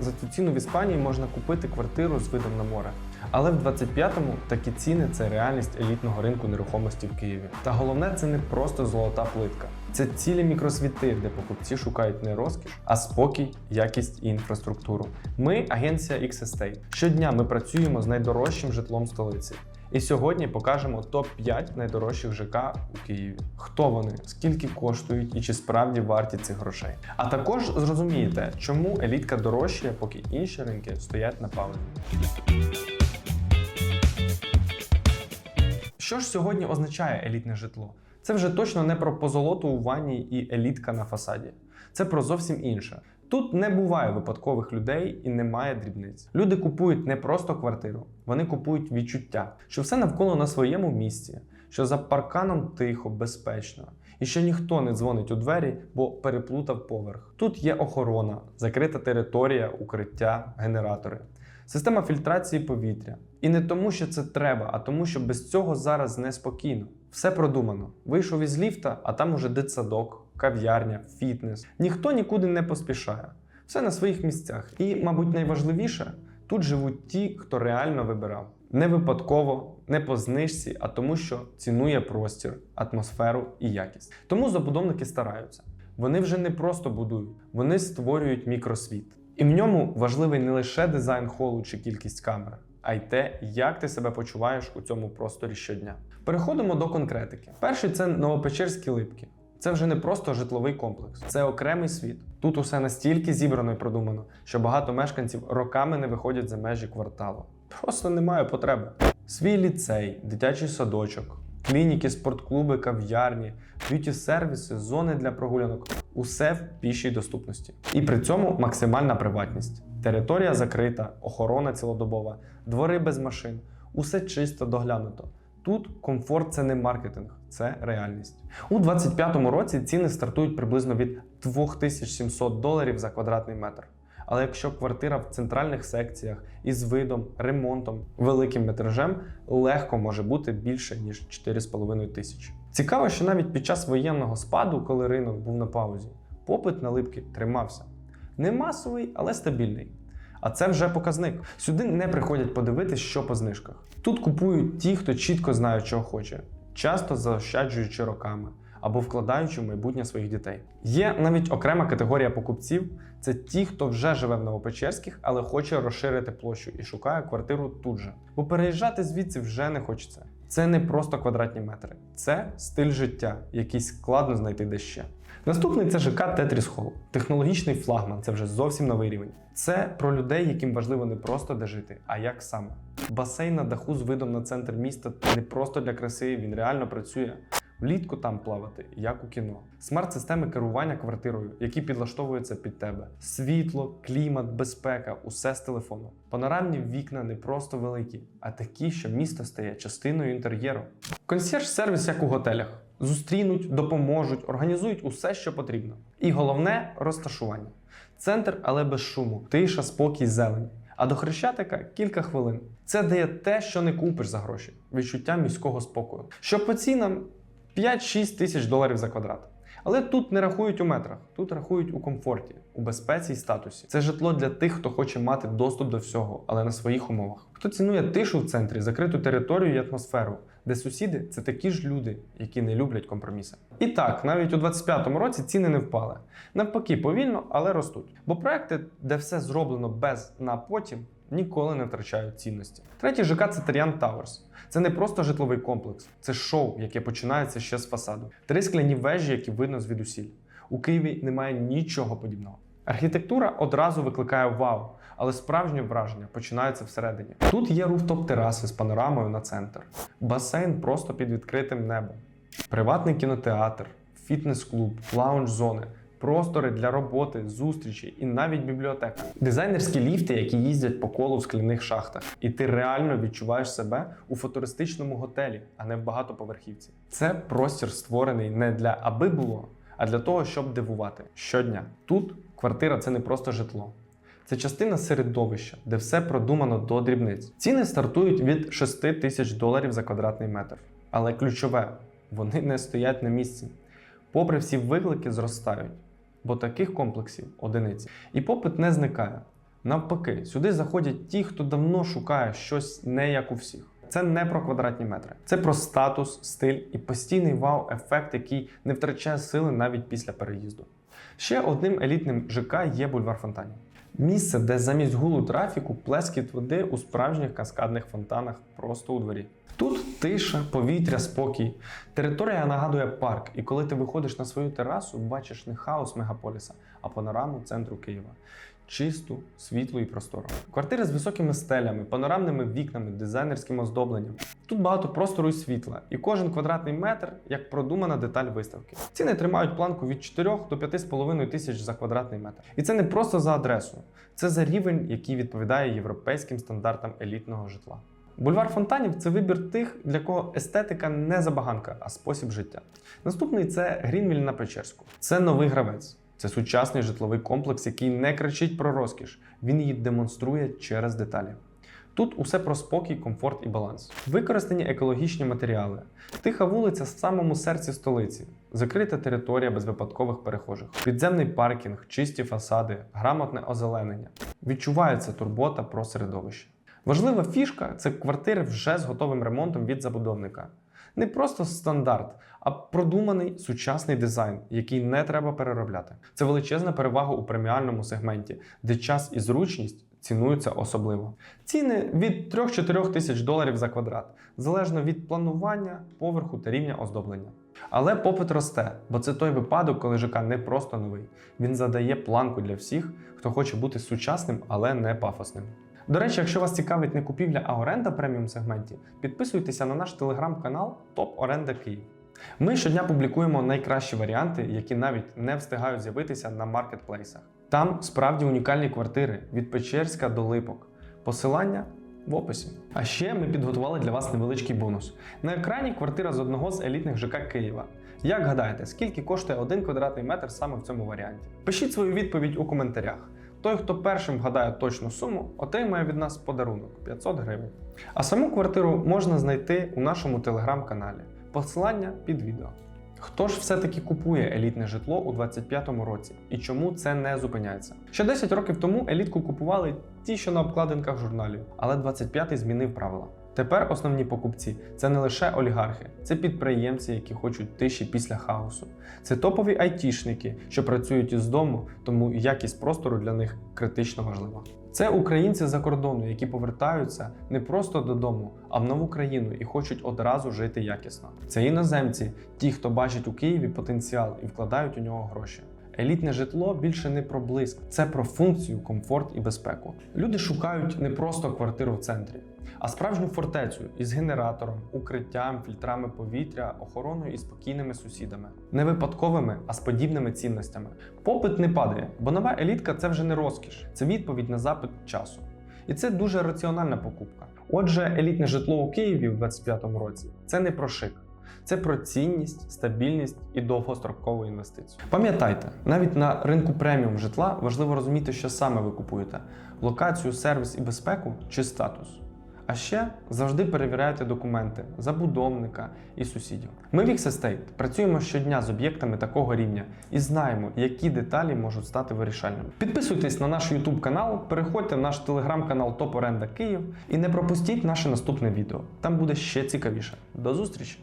за цю ціну в Іспанії можна купити квартиру з видом на море. Але в 25-му такі ціни це реальність елітного ринку нерухомості в Києві. Та головне, це не просто золота плитка. Це цілі мікросвіти, де покупці шукають не розкіш, а спокій, якість і інфраструктуру. Ми агенція X-Estate. Щодня ми працюємо з найдорожчим житлом столиці. І сьогодні покажемо топ-5 найдорожчих ЖК у Києві. Хто вони, скільки коштують і чи справді варті цих грошей. А також зрозумієте, чому елітка дорожчає, поки інші ринки стоять на паузі. Що ж сьогодні означає елітне житло? Це вже точно не про позолоту у ванні і елітка на фасаді. Це про зовсім інше. Тут не буває випадкових людей і немає дрібниць. Люди купують не просто квартиру, вони купують відчуття, що все навколо на своєму місці, що за парканом тихо, безпечно, і що ніхто не дзвонить у двері, бо переплутав поверх. Тут є охорона, закрита територія, укриття, генератори. Система фільтрації повітря. І не тому, що це треба, а тому, що без цього зараз неспокійно. Все продумано. Вийшов із ліфта, а там уже дитсадок, кав'ярня, фітнес. Ніхто нікуди не поспішає. Все на своїх місцях. І, мабуть, найважливіше, тут живуть ті, хто реально вибирав. Не випадково, не по знижці, а тому, що цінує простір, атмосферу і якість. Тому забудовники стараються. Вони вже не просто будують, вони створюють мікросвіт. І в ньому важливий не лише дизайн холу чи кількість камер, а й те, як ти себе почуваєш у цьому просторі щодня. Переходимо до конкретики. Перший це Новопечерські липки. Це вже не просто житловий комплекс, це окремий світ. Тут усе настільки зібрано і продумано, що багато мешканців роками не виходять за межі кварталу. Просто немає потреби. Свій ліцей, дитячий садочок, клініки, спортклуби, кав'ярні, б'юті-сервіси, зони для прогулянок усе в пішій доступності. І при цьому максимальна приватність. Територія закрита, охорона цілодобова, двори без машин, усе чисто доглянуто. Тут комфорт це не маркетинг, це реальність. У 2025 році ціни стартують приблизно від 2700 доларів за квадратний метр. Але якщо квартира в центральних секціях із видом, ремонтом, великим метражем, легко може бути більше ніж 4,5 тисячі. Цікаво, що навіть під час воєнного спаду, коли ринок був на паузі, попит на липки тримався. Не масовий, але стабільний. А це вже показник. Сюди не приходять подивитись, що по знижках. Тут купують ті, хто чітко знає, чого хоче, часто заощаджуючи роками або вкладаючи в майбутнє своїх дітей. Є навіть окрема категорія покупців: це ті, хто вже живе в Новопечерських, але хоче розширити площу і шукає квартиру тут же. Бо переїжджати звідси вже не хочеться. Це не просто квадратні метри, це стиль життя, який складно знайти де ще. Наступний це ЖК Тетріс Холл. Технологічний флагман це вже зовсім новий рівень. Це про людей, яким важливо не просто де жити, а як саме. Басейн на даху з видом на центр міста не просто для краси, він реально працює. Влітку там плавати, як у кіно. Смарт-системи керування квартирою, які підлаштовуються під тебе. Світло, клімат, безпека, усе з телефону. Панорамні вікна не просто великі, а такі, що місто стає частиною інтер'єру. Консьєрж-сервіс, як у готелях. Зустрінуть, допоможуть, організують усе, що потрібно. І головне розташування. Центр, але без шуму, тиша, спокій, зелень. А до Хрещатика кілька хвилин. Це дає те, що не купиш за гроші відчуття міського спокою. Що по цінам 5-6 тисяч доларів за квадрат. Але тут не рахують у метрах, тут рахують у комфорті, у безпеці і статусі. Це житло для тих, хто хоче мати доступ до всього, але на своїх умовах. Хто цінує тишу в центрі, закриту територію і атмосферу, де сусіди це такі ж люди, які не люблять компроміси. І так, навіть у 25-му році ціни не впали. Навпаки, повільно, але ростуть. Бо проекти, де все зроблено без на потім, ніколи не втрачають цінності. Третій ЖК це Таріан Тауерс. Це не просто житловий комплекс, це шоу, яке починається ще з фасаду. Три скляні вежі, які видно звідусіль. У Києві немає нічого подібного. Архітектура одразу викликає вау, але справжнє враження починається всередині. Тут є руфтоп тераси з панорамою на центр, басейн просто під відкритим небом, приватний кінотеатр, фітнес-клуб, лаунж-зони. Простори для роботи, зустрічі і навіть бібліотека. Дизайнерські ліфти, які їздять по колу в скляних шахтах, і ти реально відчуваєш себе у футуристичному готелі, а не в багатоповерхівці. Це простір створений не для аби було, а для того, щоб дивувати щодня. Тут квартира це не просто житло. Це частина середовища, де все продумано до дрібниць. Ціни стартують від 6 тисяч доларів за квадратний метр. Але ключове, вони не стоять на місці. Попри всі виклики, зростають, бо таких комплексів одиниці. І попит не зникає. Навпаки, сюди заходять ті, хто давно шукає щось не як у всіх. Це не про квадратні метри, це про статус, стиль і постійний вау-ефект, який не втрачає сили навіть після переїзду. Ще одним елітним ЖК є бульвар фонтанів. Місце, де замість гулу трафіку плескіт води у справжніх каскадних фонтанах просто у дворі. Тут тиша, повітря, спокій. Територія нагадує парк, і коли ти виходиш на свою терасу, бачиш не хаос мегаполіса, а панораму центру Києва. Чисту, світлу і простору. Квартири з високими стелями, панорамними вікнами, дизайнерським оздобленням. Тут багато простору і світла, і кожен квадратний метр як продумана деталь виставки. Ціни тримають планку від 4 до 5,5 тисяч за квадратний метр. І це не просто за адресу, це за рівень, який відповідає європейським стандартам елітного житла. Бульвар фонтанів це вибір тих, для кого естетика не забаганка, а спосіб життя. Наступний це Грінвіль на Печерську. Це новий гравець. Це сучасний житловий комплекс, який не кричить про розкіш, він її демонструє через деталі. Тут усе про спокій, комфорт і баланс. Використані екологічні матеріали, тиха вулиця в самому серці столиці, закрита територія без випадкових перехожих, підземний паркінг, чисті фасади, грамотне озеленення. Відчувається турбота про середовище. Важлива фішка це квартири вже з готовим ремонтом від забудовника. Не просто стандарт, а продуманий сучасний дизайн, який не треба переробляти. Це величезна перевага у преміальному сегменті, де час і зручність цінуються особливо. Ціни від 3-4 тисяч доларів за квадрат, залежно від планування, поверху та рівня оздоблення. Але попит росте, бо це той випадок, коли ЖК не просто новий. Він задає планку для всіх, хто хоче бути сучасним, але не пафосним. До речі, якщо вас цікавить не купівля, а оренда преміум сегменті, підписуйтеся на наш телеграм-канал Топ Оренда Київ. Ми щодня публікуємо найкращі варіанти, які навіть не встигають з'явитися на маркетплейсах. Там справді унікальні квартири від Печерська до Липок. Посилання в описі. А ще ми підготували для вас невеличкий бонус. На екрані квартира з одного з елітних ЖК Києва. Як гадаєте, скільки коштує один квадратний метр саме в цьому варіанті? Пишіть свою відповідь у коментарях. Той, хто першим вгадає точну суму, отримає від нас подарунок 500 гривень. А саму квартиру можна знайти у нашому телеграм-каналі. Посилання під відео. Хто ж все-таки купує елітне житло у 25-му році і чому це не зупиняється? Ще 10 років тому елітку купували ті, що на обкладинках журналів, але 25-й змінив правила. Тепер основні покупці це не лише олігархи, це підприємці, які хочуть тиші після хаосу. Це топові айтішники, що працюють із дому, тому якість простору для них критично важлива. Це українці за кордону, які повертаються не просто додому, а в нову країну і хочуть одразу жити якісно. Це іноземці, ті, хто бачить у Києві потенціал і вкладають у нього гроші. Елітне житло більше не про блиск, це про функцію, комфорт і безпеку. Люди шукають не просто квартиру в центрі, а справжню фортецю із генератором, укриттям, фільтрами повітря, охороною і спокійними сусідами, не випадковими, а з подібними цінностями. Попит не падає, бо нова елітка це вже не розкіш, це відповідь на запит часу. І це дуже раціональна покупка. Отже, елітне житло у Києві в 2025 році це не про шик. Це про цінність, стабільність і довгострокову інвестицію. Пам'ятайте, навіть на ринку преміум житла важливо розуміти, що саме ви купуєте: локацію, сервіс і безпеку чи статус. А ще завжди перевіряйте документи забудовника і сусідів. Ми в X-Estate працюємо щодня з об'єктами такого рівня і знаємо, які деталі можуть стати вирішальними. Підписуйтесь на наш YouTube канал, переходьте в наш телеграм-канал Топ Оренда Київ і не пропустіть наше наступне відео. Там буде ще цікавіше. До зустрічі!